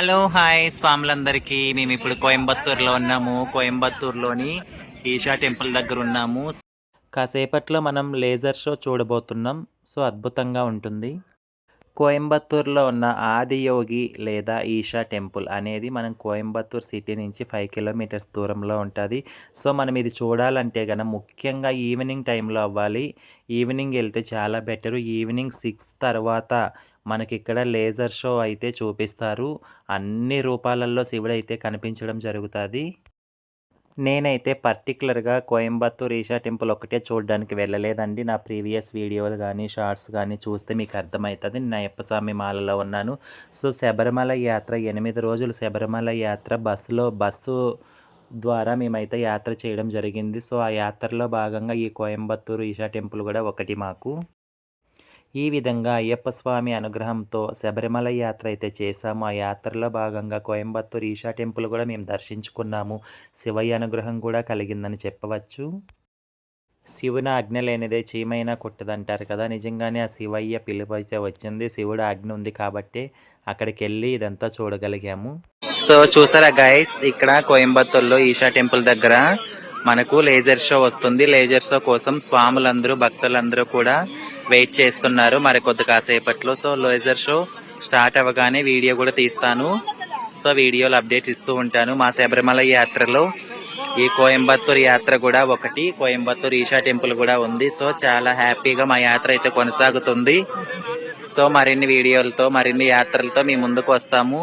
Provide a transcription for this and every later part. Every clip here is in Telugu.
Hello hi స్వాములందరికీ. మేము ఇప్పుడు కోయంబత్తూరులో ఉన్నాము. కోయంబత్తూరులోని ఈషా టెంపుల్ దగ్గర ఉన్నాము. కాసేపట్లో మనం లేజర్ షో చూడబోతున్నాం. సో అద్భుతంగా ఉంటుంది. కోయంబత్తూరులో ఉన్న ఆదియోగి లేదా ఈషా టెంపుల్ అనేది మనం కోయంబత్తూర్ సిటీ నుంచి ఫైవ్ కిలోమీటర్స్ దూరంలో ఉంటుంది. సో మనం ఇది చూడాలంటే కనుక ముఖ్యంగా ఈవినింగ్ టైంలో అవ్వాలి. ఈవినింగ్ వెళ్తే చాలా బెటర్. ఈవినింగ్ సిక్స్ తర్వాత మనకి ఇక్కడ లేజర్ షో అయితే చూపిస్తారు. అన్ని రూపాలలో శివుడు అయితే కనిపించడం జరుగుతుంది. నేనైతే పర్టికులర్గా కోయంబత్తూర్ ఈషా టెంపుల్ ఒక్కటే చూడడానికి వెళ్ళలేదండి. నా ప్రీవియస్ వీడియోలు కానీ షార్ట్స్ కానీ చూస్తే మీకు అర్థమవుతుంది. నేను అయ్యప్పస్వామి మాలలో ఉన్నాను. సో శబరిమల యాత్ర ఎనిమిది రోజులు శబరిమల యాత్ర బస్సులో బస్సు ద్వారా మేమైతే యాత్ర చేయడం జరిగింది. సో ఆ యాత్రలో భాగంగా ఈ కోయంబత్తూరు ఈషా టెంపుల్ కూడా ఒకటి మాకు. ఈ విధంగా అయ్యప్ప స్వామి అనుగ్రహంతో శబరిమల యాత్ర అయితే చేశాము. ఆ యాత్రలో భాగంగా కోయంబత్తూరు ఈషా టెంపుల్ కూడా మేము దర్శించుకున్నాము. శివయ్య అనుగ్రహం కూడా కలిగిందని చెప్పవచ్చు. శివుని ఆజ్ఞ లేనిదే చీమైనా కొట్టదంటారు కదా. నిజంగానే ఆ శివయ్య పిలుపు అయితే వచ్చింది. శివుడు ఆజ్ఞ ఉంది కాబట్టి అక్కడికి వెళ్ళి ఇదంతా చూడగలిగాము. సో చూసారా గైస్ ఇక్కడ కోయంబత్తూర్లో ఈషా టెంపుల్ దగ్గర మనకు లేజర్ షో వస్తుంది. లేజర్ షో కోసం స్వాములందరూ భక్తులందరూ కూడా వెయిట్ చేస్తున్నారు మరి కొద్ది కాసేపట్లో. సో లేజర్ షో స్టార్ట్ అవ్వగానే వీడియో కూడా తీస్తాను. సో వీడియోలు అప్డేట్ ఇస్తూ ఉంటాను మా శబరిమల యాత్రలో. ఈ కోయంబత్తూర్ యాత్ర కూడా ఒకటి కోయంబత్తూర్ ఈషా టెంపుల్ కూడా ఉంది. సో చాలా హ్యాపీగా మా యాత్ర అయితే కొనసాగుతుంది. సో మరిన్ని వీడియోలతో మరిన్ని యాత్రలతో మీ ముందుకు వస్తాము.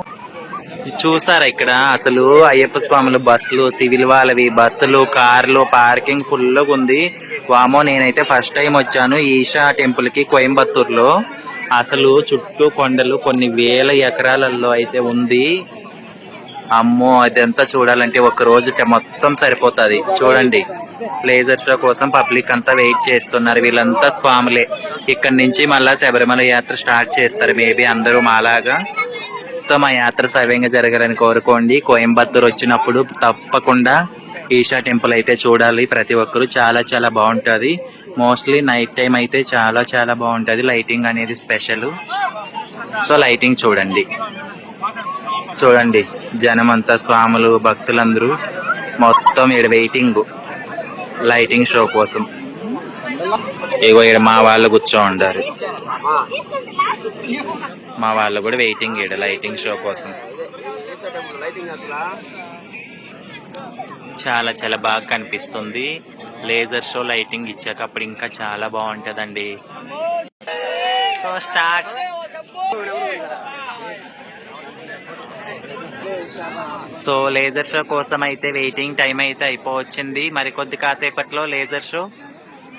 చూసారా ఇక్కడ? అసలు అయ్యప్ప స్వాముల బస్సులు సివిల్ వాళ్ళవి. బస్సులు కార్లు పార్కింగ్ ఫుల్గా ఉంది. వామో నేనైతే ఫస్ట్ టైం వచ్చాను ఈషా టెంపుల్కి కోయంబత్తూరులో. అసలు చుట్టూ కొండలు కొన్ని వేల ఎకరాలలో అయితే ఉంది. అమ్మో అదంతా చూడాలంటే ఒక రోజు మొత్తం సరిపోతుంది. చూడండి. లేజర్ షో కోసం పబ్లిక్ అంతా వెయిట్ చేస్తున్నారు. వీళ్ళంతా స్వాములే. ఇక్కడ నుంచి మళ్ళీ శబరిమల యాత్ర స్టార్ట్ చేస్తారు. మేబీ అందరూ మాలాగా. సో మా యాత్ర సవ్యంగా జరగాలని కోరుకోండి. కోయంబత్తూర్ వచ్చినప్పుడు తప్పకుండా ఈషా టెంపుల్ అయితే చూడాలి. ప్రతి ఒక్కరు చాలా చాలా బాగుంటుంది. మోస్ట్లీ నైట్ టైం అయితే చాలా చాలా బాగుంటుంది. లైటింగ్ అనేది స్పెషల్ సో లైటింగ్ చూడండి. చూడండి. జనం అంతా స్వాములు భక్తులందరూ మొత్తం ఇక్కడ వెయిటింగ్ లైటింగ్ షో కోసం. ఇగో ఇక్కడ మా వాళ్ళు కూర్చో ఉండారు మా వాళ్ళు కూడా వెయిటింగ్ ఈడ లైటింగ్ షో కోసం. చాలా చాలా బాగా కనిపిస్తుంది. లేజర్ షో లైటింగ్ ఇచ్చాక అప్పుడు ఇంకా చాలా బాగుంటుందండి. So start so laser show కోసం అయితే వెయిటింగ్ టైం అయితే అయిపోవచ్చింది. మరి కొద్ది కాసేపట్లో లేజర్ షో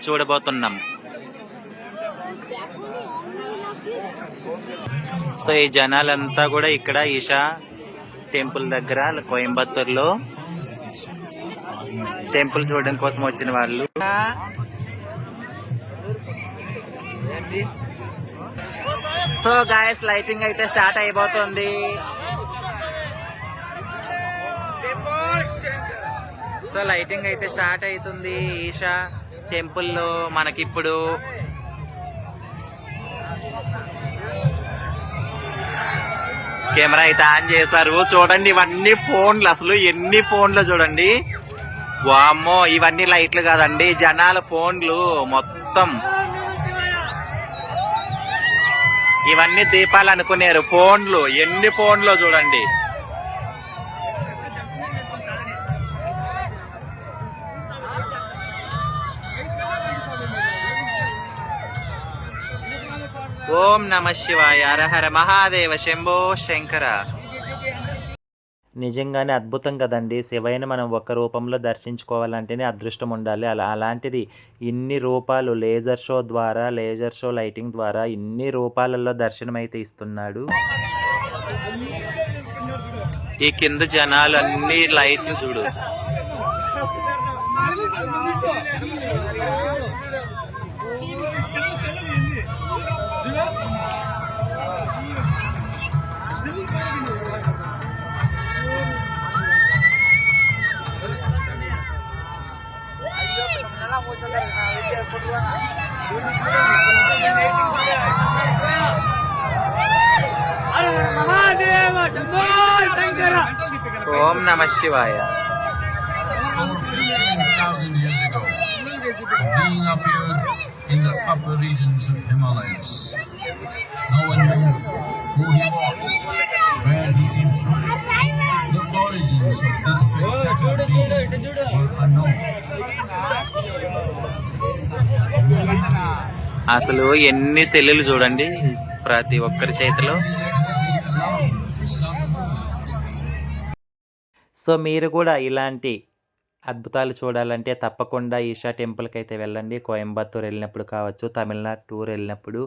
చూడబోతున్నాం. సో ఈ జనాలంతా కూడా ఇక్కడ ఈషా టెంపుల్ దగ్గర కోయంబత్తూర్లో. టెంపుల్ చూడడం కోసం వచ్చిన వాళ్ళు. సో గాయస్ లైటింగ్ అయితే స్టార్ట్ అయిపోతుంది. సో లైటింగ్ అయితే స్టార్ట్ అవుతుంది ఈషా టెంపుల్లో. మనకిప్పుడు కెమెరా అయితే ఆన్ చేశారు. చూడండి ఇవన్నీ ఫోన్లు అసలు ఎన్ని ఫోన్లు చూడండి. వామ్మో ఇవన్నీ లైట్లు కాదండి జనాల ఫోన్లు మొత్తం. ఇవన్నీ దీపాలు అనుకున్నారు ఫోన్లు ఎన్ని ఫోన్లు చూడండి. ఓం నమ శివాయ హరహర మహాదేవ శంభో శంకర. నిజంగానే అద్భుతం కదండి. శివయ్యని మనం ఒక రూపంలో దర్శించుకోవాలంటేనే అదృష్టం ఉండాలి. అలా అలాంటిది ఇన్ని రూపాలు లేజర్ షో ద్వారా లేజర్ షో లైటింగ్ ద్వారా ఇన్ని రూపాలలో దర్శనం అయితే ఇస్తున్నాడు. ఈ కింద జనాలు అన్ని లైట్లు చూడు. ಓಂ ನಮ ಶಿವಾಯ Being appeared in the upper regions of Himalayas. No one knew who he was, where he came from. The origins of this spectacular being were unknown. అసలు ఎన్ని సెల్లులు చూడండి ప్రతి ఒక్కరి చేతిలో. సో మీరు కూడా ఇలాంటి అద్భుతాలు చూడాలంటే తప్పకుండా ఈషా టెంపుల్కి అయితే వెళ్ళండి. కోయంబత్తూర్ వెళ్ళినప్పుడు కావచ్చు తమిళనాడు టూర్ వెళ్ళినప్పుడు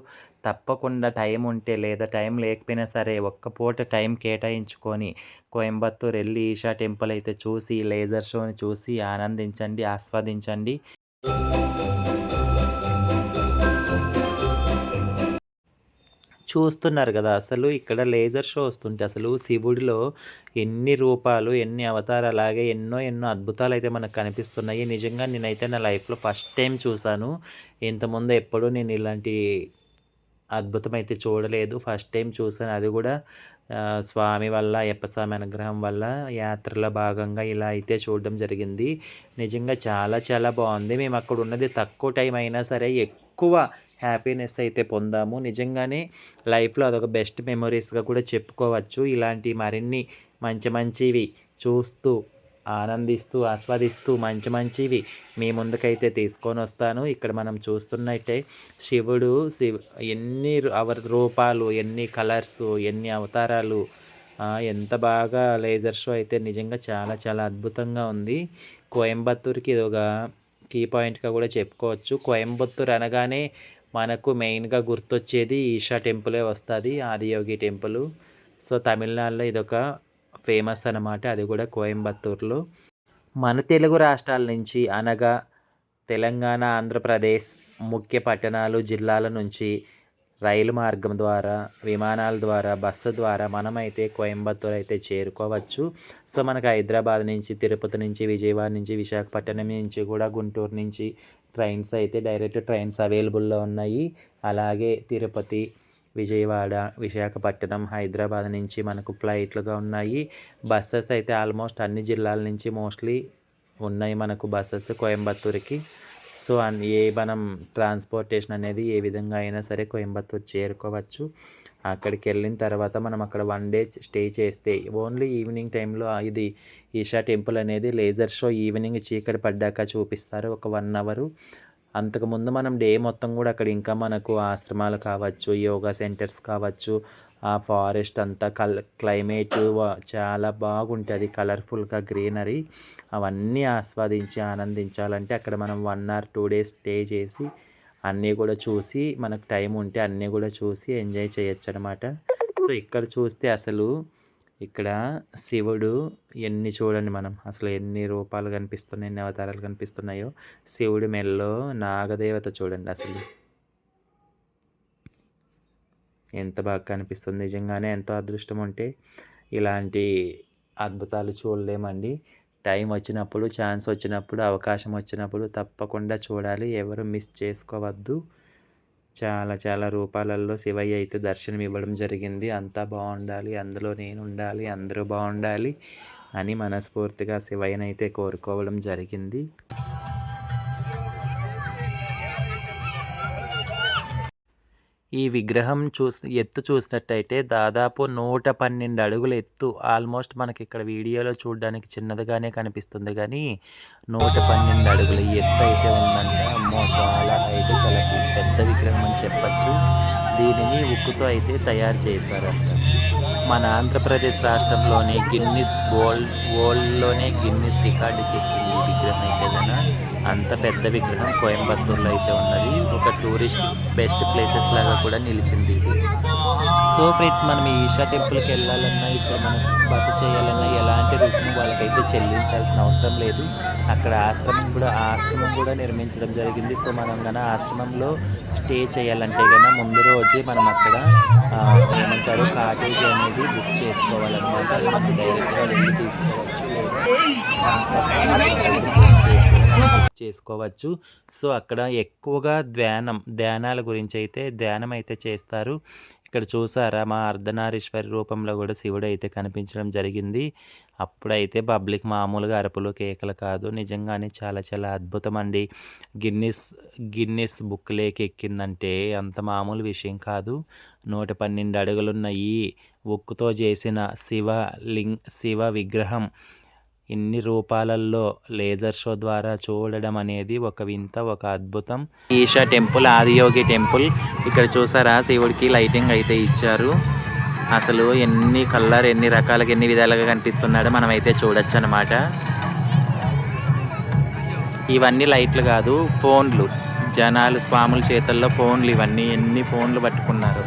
తప్పకుండా టైం ఉంటే లేదా టైం లేకపోయినా సరే ఒక్క పూట టైం కేటాయించుకొని కోయంబత్తూర్ వెళ్ళి ఈషా టెంపుల్ అయితే చూసి లేజర్ షోని చూసి ఆనందించండి ఆస్వాదించండి. చూస్తున్నారు కదా. అసలు ఇక్కడ లేజర్ షో వస్తుంటే అసలు శివుడిలో ఎన్ని రూపాలు ఎన్ని అవతారాలు అలాగే ఎన్నో ఎన్నో అద్భుతాలు అయితే మనకు కనిపిస్తున్నాయి. నిజంగా నేనైతే నా లైఫ్లో ఫస్ట్ టైం చూశాను. ఇంతకుముందు ఎప్పుడూ నేను ఇలాంటి అద్భుతం అయితే చూడలేదు. ఫస్ట్ టైం చూశాను. అది కూడా స్వామి వల్ల అయ్యప్పస్వామి అనుగ్రహం వల్ల యాత్రలో భాగంగా ఇలా అయితే చూడడం జరిగింది. నిజంగా చాలా చాలా బాగుంది. మేము అక్కడ ఉన్నది తక్కువ టైం అయినా సరే ఎక్కువ హ్యాపీనెస్ అయితే పొందాము. నిజంగానే లైఫ్లో అదొక బెస్ట్ మెమొరీస్గా కూడా చెప్పుకోవచ్చు. ఇలాంటి మరిన్ని మంచి మంచివి చూస్తూ ఆనందిస్తూ ఆస్వాదిస్తూ మంచి మంచివి మీ ముందుకైతే తీసుకొని వస్తాను. ఇక్కడ మనం చూస్తున్నట్టే శివుడు శివ ఎన్ని రూపాలు ఎన్ని కలర్స్ ఎన్ని అవతారాలు ఎంత బాగా లేజర్ షో అయితే నిజంగా చాలా చాలా అద్భుతంగా ఉంది. కోయంబత్తూర్కి ఇది ఒక కీ పాయింట్గా కూడా చెప్పుకోవచ్చు. కోయంబత్తూర్ అనగానే మనకు మెయిన్గా గుర్తొచ్చేది ఈషా టెంపులే వస్తుంది ఆదియోగి టెంపుల్. సో తమిళనాడులో ఇదొక ఫేమస్ అనమాట అది కూడా కోయంబత్తూర్లో. మన తెలుగు రాష్ట్రాల నుంచి అనగా తెలంగాణ ఆంధ్రప్రదేశ్ ముఖ్య పట్టణాలు జిల్లాల నుంచి రైలు మార్గం ద్వారా విమానాల ద్వారా బస్సు ద్వారా మనమైతే కోయంబత్తూర్ అయితే చేరుకోవచ్చు. సో మనకు హైదరాబాద్ నుంచి తిరుపతి నుంచి విజయవాడ నుంచి విశాఖపట్నం నుంచి కూడా గుంటూరు నుంచి ట్రైన్స్ అయితే డైరెక్ట్ ట్రైన్స్ అవైలబుల్లో ఉన్నాయి. అలాగే తిరుపతి విజయవాడ విశాఖపట్నం హైదరాబాద్ నుంచి మనకు ఫ్లైట్లుగా ఉన్నాయి. బస్సెస్ అయితే ఆల్మోస్ట్ అన్ని జిల్లాల నుంచి మోస్ట్లీ ఉన్నాయి మనకు బస్సెస్ కోయంబత్తూరుకి. సో అన్ ఏ మనం ట్రాన్స్పోర్టేషన్ అనేది ఏ విధంగా అయినా సరే కోయంబత్తూరు చేరుకోవచ్చు. అక్కడికి వెళ్ళిన తర్వాత మనం అక్కడ వన్ డే స్టే చేస్తే ఓన్లీ ఈవినింగ్ టైంలో ఇది ఈషా టెంపుల్ అనేది లేజర్ షో ఈవినింగ్ చీకటి పడ్డాక చూపిస్తారు ఒక వన్ అవరు. అంతకుముందు మనం డే మొత్తం కూడా అక్కడ ఇంకా మనకు ఆశ్రమాలు కావచ్చు యోగా సెంటర్స్ కావచ్చు ఆ ఫారెస్ట్ అంతా కల్ క్లైమేట్ చాలా బాగుంటుంది కలర్ఫుల్గా గ్రీనరీ. అవన్నీ ఆస్వాదించి ఆనందించాలంటే అక్కడ మనం one or two days stay చేసి అన్నీ కూడా చూసి మనకు టైం ఉంటే అన్నీ కూడా చూసి ఎంజాయ్ చేయొచ్చు అనమాట సో ఇక్కడ చూస్తే అసలు ఇక్కడ శివుడు ఎన్ని చూడండి మనం. అసలు ఎన్ని రూపాలు కనిపిస్తున్నాయి ఎన్ని అవతారాలు కనిపిస్తున్నాయో. శివుడి మెల్లో నాగదేవత చూడండి అసలు. ఎంత బాగా కనిపిస్తుంది. నిజంగానే ఎంతో అదృష్టం ఉంటే ఇలాంటి అద్భుతాలు చూడలేమండి. టైం వచ్చినప్పుడు ఛాన్స్ వచ్చినప్పుడు అవకాశం వచ్చినప్పుడు తప్పకుండా చూడాలి. ఎవరు మిస్ చేసుకోవద్దు. చాలా చాలా రూపాలలో శివయ్య అయితే దర్శనం ఇవ్వడం జరిగింది. అంతా బాగుండాలి. అందులో నేను ఉండాలి. అందరూ బాగుండాలి అని మనస్ఫూర్తిగా శివయ్యనైతే కోరుకోవడం జరిగింది. ఈ విగ్రహం చూసి ఎత్తు చూసినట్టయితే దాదాపు నూట పన్నెండు అడుగుల ఎత్తు. ఆల్మోస్ట్ మనకి ఇక్కడ వీడియోలో చూడడానికి చిన్నదిగానే కనిపిస్తుంది కానీ నూట పన్నెండు అడుగుల ఎత్తు అయితే ఉందంటే అమ్మో చాలా అయితే చాలా పెద్ద విగ్రహం అని చెప్పచ్చు. దీనిని ఉక్కుతో అయితే తయారు చేశారంట. మన ఆంధ్రప్రదేశ్ రాష్ట్రంలోని గిన్నిస్ వరల్డ్ వరల్డ్లోనే గిన్నిస్ రికార్డుకి తెచ్చింది ఈ విగ్రహం అయితే కదా అంత పెద్ద విగ్రహం కోయంబత్తూర్లో అయితే ఉన్నది. ఒక టూరిస్ట్ బెస్ట్ ప్లేసెస్ లాగా కూడా నిలిచింది ఇది. సో ఫ్రెండ్స్ మనం ఈ ఈషా టెంపుల్కి వెళ్ళాలన్నా ఇక్కడ మనం బస చేయాలన్నా ఎలాంటి రుసుము వాళ్ళకైతే చెల్లించాల్సిన అవసరం లేదు. అక్కడ ఆశ్రమం కూడా ఆశ్రమం కూడా నిర్మించడం జరిగింది. సో మనం కానీ ఆశ్రమంలో స్టే చేయాలంటే కన్నా ముందు రోజే మనం అక్కడ ఏమంటారు కాటేజ్ అనేది బుక్ చేసుకోవాలన్నమాట. అది డైరెక్ట్గా వెళ్ళి తీసుకోవచ్చు. లేదా చేసుకోవచ్చు. సో అక్కడ ఎక్కువగా ధ్యానం ధ్యానాల గురించి అయితే ధ్యానం అయితే చేస్తారు. ఇక్కడ చూసారా మా అర్ధనారీశ్వరి రూపంలో కూడా శివుడు అయితే కనిపించడం జరిగింది. అప్పుడైతే పబ్లిక్ మామూలుగా అరుపులు కేకలు కాదు. నిజంగానే చాలా చాలా అద్భుతం అండి గిన్నిస్ గిన్నిస్ బుక్లేకి ఎక్కిందంటే అంత మామూలు విషయం కాదు. నూట పన్నెండు అడుగులున్న ఈ ఉక్కుతో చేసిన శివ లింగ్ శివ విగ్రహం ఇన్ని రూపాలల్లో లేజర్ షో ద్వారా చూడడం అనేది ఒక వింత ఒక అద్భుతం. Isha temple Adiyogi temple. ఇక్కడ చూసారా? శివుడికి లైటింగ్ అయితే ఇచ్చారు. అసలు ఎన్ని కలర్ ఎన్ని రకాలుగా ఎన్ని విధాలుగా కనిపిస్తున్నాడో మనం అయితే చూడొచ్చు అనమాట ఇవన్నీ లైట్లు కాదు ఫోన్లు. జనాలు స్వాముల చేతుల్లో ఫోన్లు. ఇవన్నీ ఎన్ని ఫోన్లు పట్టుకున్నారు?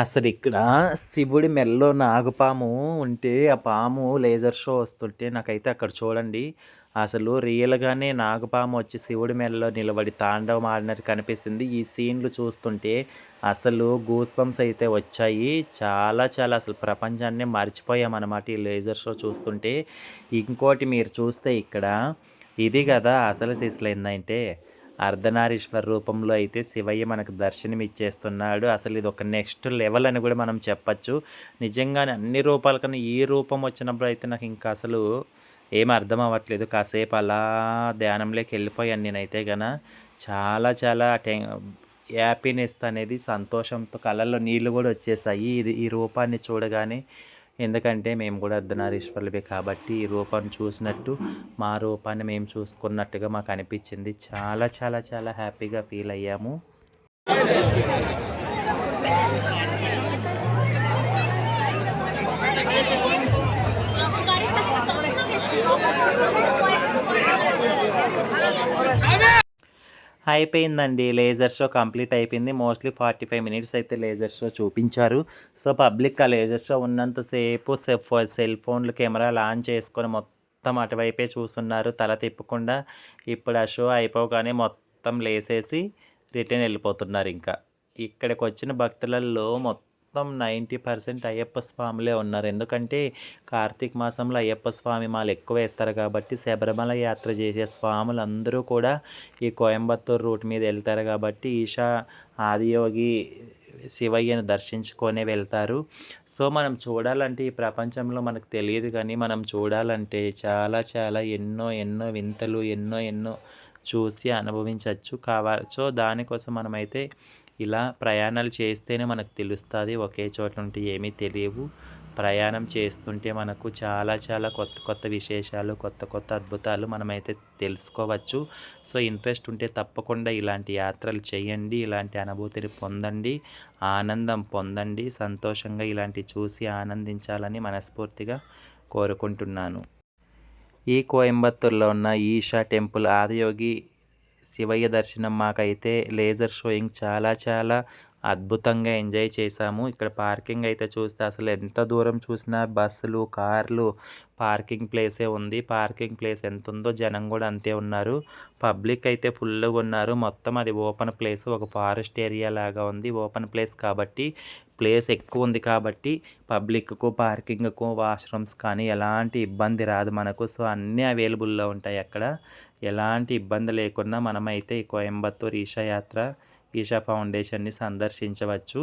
అసలు ఇక్కడ శివుడి మెల్లో నాగుపాము ఉంటే ఆ పాము లేజర్ షో వస్తుంటే నాకైతే అక్కడ చూడండి. అసలు రియల్గానే నాగుపాము వచ్చి శివుడి మెల్లో నిలబడి తాండవం ఆడినట్టు కనిపిస్తుంది. ఈ సీన్లు చూస్తుంటే అసలు గూస్పంప్స్ అయితే వచ్చాయి. చాలా చాలా అసలు ప్రపంచాన్ని మర్చిపోయామన్నమాట ఈ లేజర్ షో చూస్తుంటే. ఇంకోటి మీరు చూస్తే ఇక్కడ ఇది కదా అసలు సిస్లు ఏంటంటే అర్ధనారీశ్వర రూపంలో అయితే శివయ్య మనకు దర్శనం ఇచ్చేస్తున్నాడు అసలు ఇది ఒక నెక్స్ట్ లెవెల్ అని కూడా మనం చెప్పచ్చు. నిజంగానే అన్ని రూపాల కన్నా ఈ రూపం వచ్చినప్పుడు అయితే నాకు ఇంకా అసలు ఏం అర్థం అవ్వట్లేదు. కాసేపు అలా ధ్యానంలోకి వెళ్ళిపోయాను నేనైతే గన. చాలా చాలా టెన్ హ్యాపీనెస్ అనేది సంతోషంతో కళ్ళల్లో నీళ్ళు కూడా వచ్చేసాయి. ఇది ఈ రూపాన్ని చూడగానే ఎందుకంటే మేము కూడా అర్ధనారీశ్వరులవే కాబట్టి ఈ రూపాన్ని చూసినట్టు మా రూపాన్ని మేము చూసుకున్నట్టుగా మాకు అనిపించింది. చాలా చాలా చాలా హ్యాపీగా ఫీల్ అయ్యాము. అయిపోయిందండి. లేజర్ షో కంప్లీట్ అయిపోయింది. మోస్ట్లీ ఫార్టీ ఫైవ్ మినిట్స్ అయితే లేజర్ షో చూపించారు. సో పబ్లిక్ ఆ లేజర్ షో ఉన్నంతసేపు సెల్ ఫోన్లు కెమెరాలు ఆన్ చేసుకొని మొత్తం అటువైపే చూస్తున్నారు. తల తిప్పకుండా ఇప్పుడు ఆ షో అయిపోగానే మొత్తం లేసేసి రిటర్న్ వెళ్ళిపోతున్నారు ఇంకా. ఇక్కడికి వచ్చిన భక్తులలో మొత్తం మొత్తం నైంటీ పర్సెంట్ అయ్యప్ప స్వాములే ఉన్నారు. ఎందుకంటే కార్తీక మాసంలో అయ్యప్ప స్వామి మాలు ఎక్కువ వేస్తారు కాబట్టి శబరిమల యాత్ర చేసే స్వాములు అందరూ కూడా ఈ కోయంబత్తూరు రూట్ మీద వెళ్తారు కాబట్టి ఈషా ఆదియోగి శివయ్యను దర్శించుకొనే వెళ్తారు. సో మనం చూడాలంటే ఈ ప్రపంచంలో మనకు తెలియదు కానీ మనం చూడాలంటే చాలా చాలా ఎన్నో ఎన్నో వింతలు ఎన్నో ఎన్నో చూసి అనుభవించవచ్చు కావచ్చో సో దానికోసం మనమైతే ఇలా ప్రయాణాలు చేస్తేనే మనకు తెలుస్తుంది. ఒకే చోట ఉంటే ఏమీ తెలియవు. ప్రయాణం చేస్తుంటే మనకు చాలా చాలా కొత్త కొత్త విశేషాలు కొత్త కొత్త అద్భుతాలు మనమైతే తెలుసుకోవచ్చు. సో ఇంట్రెస్ట్ ఉంటే తప్పకుండా ఇలాంటి యాత్రలు చేయండి. ఇలాంటి అనుభూతిని పొందండి. ఆనందం పొందండి. సంతోషంగా ఇలాంటి చూసి ఆనందించాలని మనస్ఫూర్తిగా కోరుకుంటున్నాను. ఈ కోయంబత్తూర్లో ఉన్న ఈషా టెంపుల్ ఆదియోగి శివయ్య దర్శనం మాకైతే లేజర్ షోయింగ్ చాలా చాలా అద్భుతంగా ఎంజాయ్ చేశాము. ఇక్కడ పార్కింగ్ అయితే చూస్తే అసలు ఎంత దూరం చూసినా బస్సులు కార్లు పార్కింగ్ ప్లేసే ఉంది. పార్కింగ్ ప్లేస్ ఎంత ఉందో జనం కూడా అంతే ఉన్నారు. పబ్లిక్ అయితే ఫుల్గా ఉన్నారు. మొత్తం అది ఓపెన్ ప్లేస్ ఒక ఫారెస్ట్ ఏరియా లాగా ఉంది. ఓపెన్ ప్లేస్ కాబట్టి ప్లేస్ ఎక్కువ ఉంది కాబట్టి పబ్లిక్కు పార్కింగ్కు వాష్రూమ్స్ కానీ ఎలాంటి ఇబ్బంది రాదు మనకు. సో అన్నీ అవైలబుల్లో ఉంటాయి అక్కడ. ఎలాంటి ఇబ్బంది లేకుండా మనమైతే ఈ కోయంబత్తూర్ ఈషా యాత్ర ఈషా ఫౌండేషన్ని సందర్శించవచ్చు.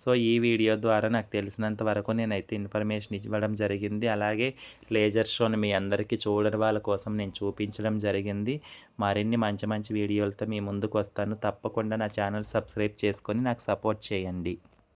సో ఈ వీడియో ద్వారా నాకు తెలిసినంత వరకు నేనైతే ఇన్ఫర్మేషన్ ఇవ్వడం జరిగింది. అలాగే లేజర్ షోని మీ అందరికీ చూడని వాళ్ళ కోసం నేను చూపించడం జరిగింది. మరిన్ని మంచి మంచి వీడియోలతో మీ ముందుకు వస్తాను. తప్పకుండా నా ఛానల్ సబ్స్క్రైబ్ చేసుకొని నాకు సపోర్ట్ చేయండి.